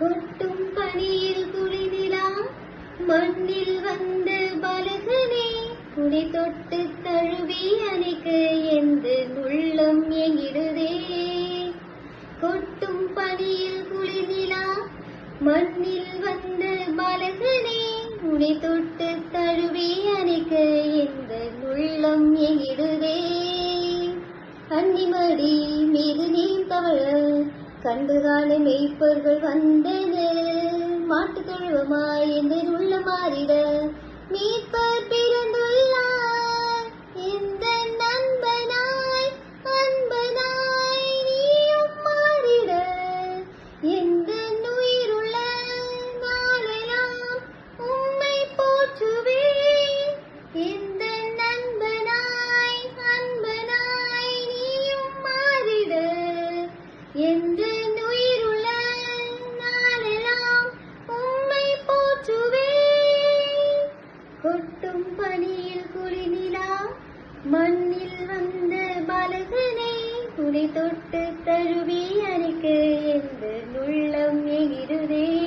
கொட்டும் பனியில் குளிரிலா மண்ணில் வந்து பலகனே. துணி தொட்டு தழுவி அணைக்கு எந்த உள்ளம் எங்கிடுதே கொட்டும் பனியில் குளிரிலா மண்ணில் வந்து பலகனே. துணி தொட்டு தழுவி அணைக்க எந்த உள்ளம் எங்கிடுதே கன்னிமடி மீது நீ தவழ கண்டுகாண மெய்ப்பொருள் வந்தது. மாட்டு தொழுவமாய் என்று உள்ள மாறிட. மீட்பர் பிறந்த மண்ணில் வந்த மலகனை துணை தொட்டு தழுவி அணைக்கு என்று உள்ளம் எகிருதே.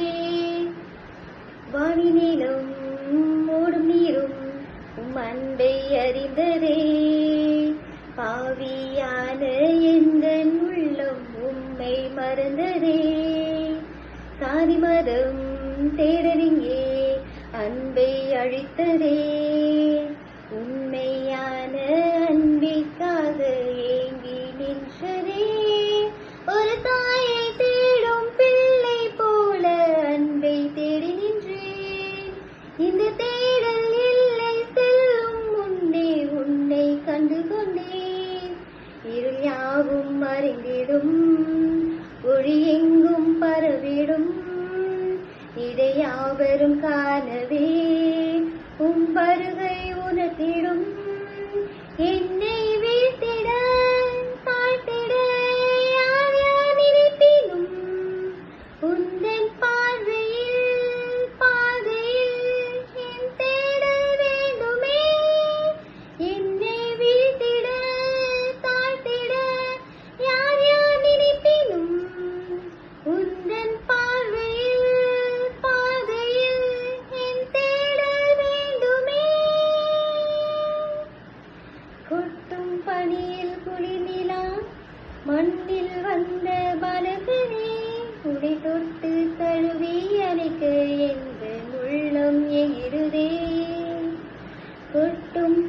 வானிலும் ஓடும் நீரும் உம் அன்பை அறிந்ததே. பாவியான எந்த உள்ளம் உம்மை மறந்ததே. சாதி மதம் தேடறிங்கே அன்பை அழித்ததே. யாவும் மறைந்திடும் பரவிடும். இதை யாவரும் காணவே. உம் வருகை உணர்த்திடும் என்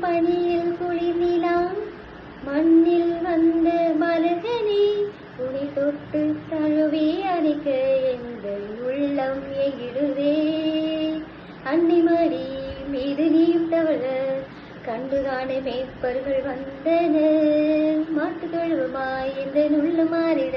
பனியில் குளிர்நிலா மண்ணில் வந்த மலகனே உனை தொட்டு தழுவி அணைக்க எங்கள் உள்ளம் எகிடுதே மாறி மீது நீ தவழ கண்டு காண மேற்பர்கள் வந்தன மாட்டு கழுவமாய் இந்த நுள்ள மாறிட